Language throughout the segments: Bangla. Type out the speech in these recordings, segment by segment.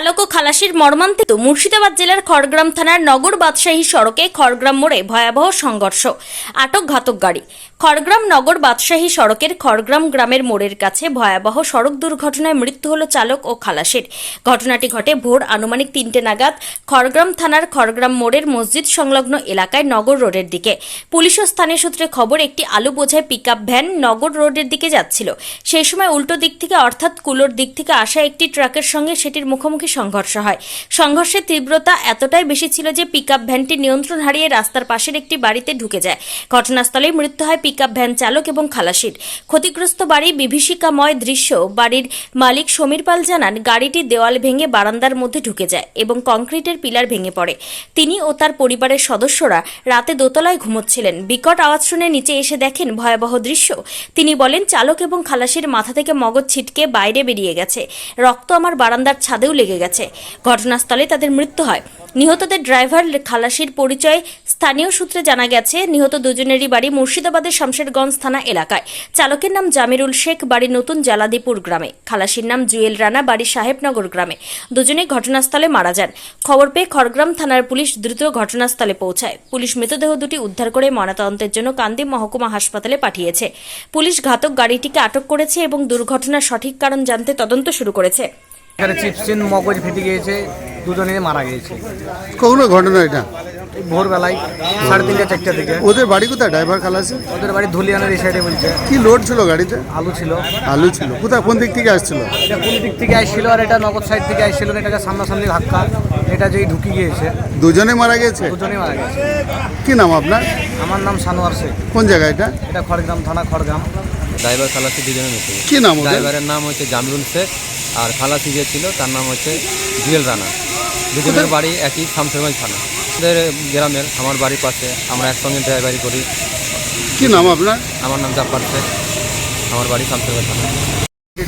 চালক ও খালাসির মর্মান্তিক। মুর্শিদাবাদ জেলার খড়গ্রাম থানার নগর বাদশাহী সড়কে খড়গ্রাম মোড়ে ভয়াবহ সংঘর্ষ। আটক ঘাতক গাড়ি। খড়গ্রাম নগর বাদশাহী সড়কের খড়গ্রাম গ্রামের মোড়ের কাছে ভয়াবহ সড়ক দুর্ঘটনায় মৃত্যু হল চালক ও খালাসির। ঘটনাটি ঘটে ভোর আনুমানিক তিনটে নাগাদ খড়গ্রাম থানার খড়গ্রাম মোড়ের মসজিদ সংলগ্ন এলাকায় নগর রোডের দিকে। পুলিশ ও স্থানীয় সূত্রে খবর, একটি আলু বোঝাই পিকআপ ভ্যান নগর রোডের দিকে যাচ্ছিল। সেই সময় উল্টো দিক থেকে, অর্থাৎ কুলোর দিক থেকে আসা একটি ট্রাকের সঙ্গে সেটির মুখোমুখি সংঘর্ষ হয়। সংঘর্ষের তীব্রতা এতটাই বেশি ছিল যে পিকআপ ভ্যানটি নিয়ন্ত্রণ হারিয়ে রাস্তার পাশের একটি বাড়িতে ঢুকে যায়। ঘটনাস্থলেই মৃত্যু হয় পিকআপ ভ্যান চালক এবং খালাসির। ক্ষতিগ্রস্ত বাড়ি বিভীষিকাময় দৃশ্য বাড়ির মালিক সমীর পাল জানান, গাড়িটি দেওয়াল ভেঙে বারান্দার মধ্যে ঢুকে যায় এবং কংক্রিটের পিলার ভেঙে পড়ে। তিনি ও তার পরিবারের সদস্যরা রাতে দোতলায় ঘুমোচ্ছিলেন। বিকট আওয়াজ শুনে নিচে এসে দেখেন ভয়াবহ দৃশ্য। তিনি বলেন, চালক এবং খালাসির মাথা থেকে মগজ ছিটকে বাইরে বেরিয়ে গেছে। রক্ত আমার বারান্দার ছাদেও লেগে গেছে। ঘটনাস্থলে তাদের মৃত্যু হয়। নিহতদের ড্রাইভার খালাসির পরিচয় স্থানীয় সূত্রে জানা গেছে, নিহত দুজনেরই বাড়ি মুর্শিদাবাদের শামশেরগঞ্জ থানা এলাকায়। চালকের নাম জামিরুল শেখ, বাড়ি নতুন জালাদিপুর গ্রামে। খালাসির নাম জুয়েল রানা, বাড়ি সাহেবনগর গ্রামে। দুজনেই ঘটনাস্থলে মারা যান। খবর পেয়ে খড়গ্রাম থানার পুলিশ দ্রুত ঘটনাস্থলে পৌঁছায়। পুলিশ মৃতদেহ দুটি উদ্ধার করে ময়নাতদন্তের জন্য কান্দি মহকুমা হাসপাতালে পাঠিয়েছে। পুলিশ ঘাতক গাড়িটিকে আটক করেছে এবং দুর্ঘটনার সঠিক কারণ জানতে তদন্ত শুরু করেছে। এখানে চিপসিন মগজ ফেটে গিয়েছে দুজনে মারা গিয়েছে। কখনো ঘটনা এটা? এই ভোরবেলায় সাড়ে তিনটা চারটা থেকে ওদের বাড়ি কোথায়? ড্রাইভার খালাসি ওদের বাড়ি ধুলিয়ানের এই সাইডে বলছে। কি লোড ছিল গাড়িতে? আলু ছিল। আলু ছিল। কোথায়? কোন দিক থেকে আসছিল? এটা কোন দিক থেকে আসছিল আর এটা নগদ সাইড থেকে আসছিল এটাকে সামনাসামনি ধাক্কা। এটা যেই ঢুকি গিয়েছে। দুজনে মারা গেছে দুজনেই মারা গেছে কি নাম আপনার? আমার নাম সানোয়ার শেখ। কোন জায়গা এটা? এটা খড়গ্রাম থানা খড়গ্রাম। ড্রাইভার খালাসি দুজনে মিশে কি নাম ড্রাইভারের নাম হচ্ছে জামিরুল শেখ। আর খালাসি যে ছিল তার নাম হচ্ছে জুয়েল রানা। দুজনের বাড়ি একই শামসেরগঞ্জ থানা। আমাদের গ্রামের আমার বাড়ির পাশে আমরা একসঙ্গে ড্রাইভারি করি। কি নাম আপনার? আমার নাম জাফর শেখ। আমার বাড়ি শামসেরগঞ্জ থানা।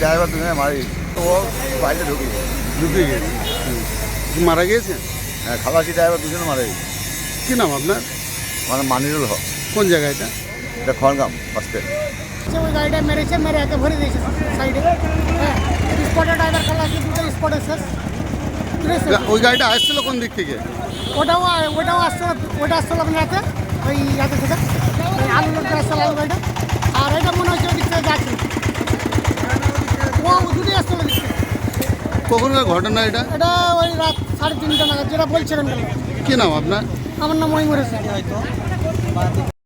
ড্রাইভার দুজনে মারা। তো ও বাইরে ঢুকে ঢুকে গেছে? মারা গিয়েছে? হ্যাঁ খালাসি ড্রাইভার দুজনে মারা। গেছে কি নাম আপনার? মানে মানিরুল হক। কোন জায়গা এটা? এটা খড়গাম সে ওই গাড়িটা মেরেছে মেরে একে ভরে দিয়েছে সাইডে হ্যাঁ। স্পটে ড্রাইভার খেলা আছে দুটো স্পটে শেষ ওই গাড়িটা আসছিল কোন দিক থেকে? ওটাও ওটাও আসছিল ওটা আসছিল আপনার হাতে? ওই ইয়াতে থেকে। ওই আলু লোকটা আসছিল আলু গাড়িটা। আর এটা মনে হচ্ছে ওদিক থেকে যাচ্ছে। ও দুটোই আসছিল কখনকার ঘটনা এটা? এটা ওই রাত সাড়ে তিনটা নাগাদ যেটা বলছিলেন কি নাম আপনার? আমার নাম মহিমুর হোসেন।